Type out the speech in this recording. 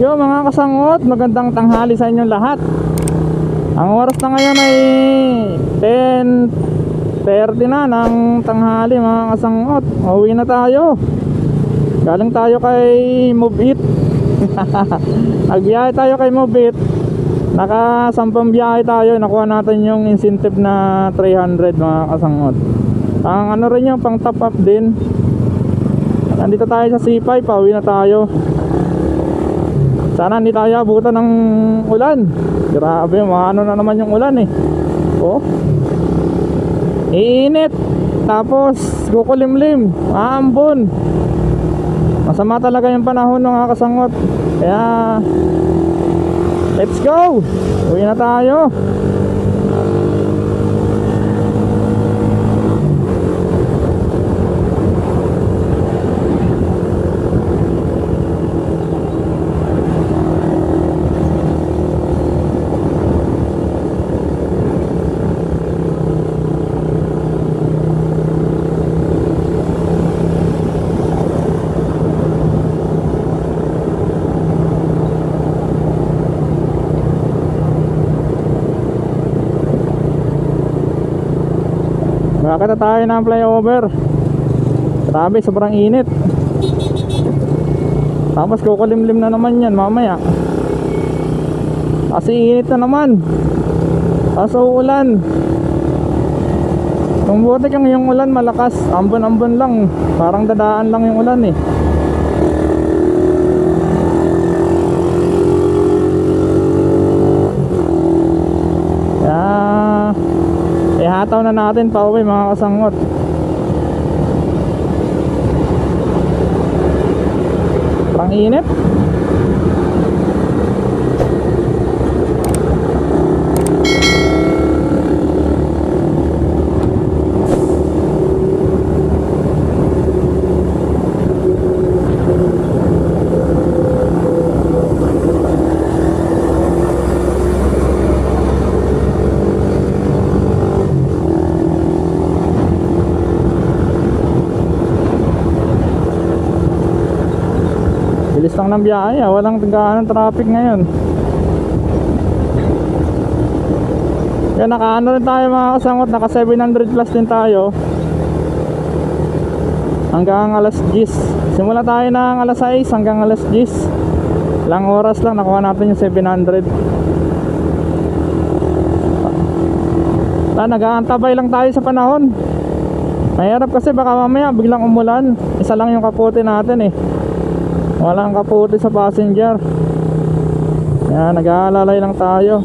Yo mga kasangot, magandang tanghali sa inyong lahat. Ang oras na ngayon ay 10.30 na ng tanghali mga kasangot. Uwi na tayo. Galing tayo kay Move It. Nagbiyahe tayo kay Move It. Nakasampang biyahe tayo. Nakuha natin yung incentive na 300 mga kasangot. Ang ano rin yung pang top up din. Nandito tayo sa C5, pauwi na tayo. Sana hindi tayo abutan ng ulan. Grabe, maano na naman yung ulan eh. Oh. Iinit. Tapos, kukulimlim. Aambon. Masama talaga yung panahon ng kasangot. Kaya, let's go. Uwi na tayo. Nakakata tayo ng flyover. Grabe, sobrang init. Tapos kukulimlim na naman yan mamaya. Kasi init na naman. Tapos uulan. Kung buti kang yung ulan malakas, ambon-ambon lang. Parang dadaan lang yung ulan eh. Ihataw na natin pa uwi mga kasangot. Parang init. Bilis lang ng biyahe ah. Walang gaano traffic ngayon. Kaya nakaano rin tayo mga kasangot. Naka 700 plus din tayo. Hanggang alas 10. Simula tayo ng alas 6 hanggang alas 10. Ilang oras lang nakuha natin yung 700. Ah, nag-aantabay lang tayo sa panahon. Mahirap kasi baka mamaya biglang umulan. Isa lang yung kapote natin eh. Walang kapote sa passenger. Yan, nag-aalalay lang tayo.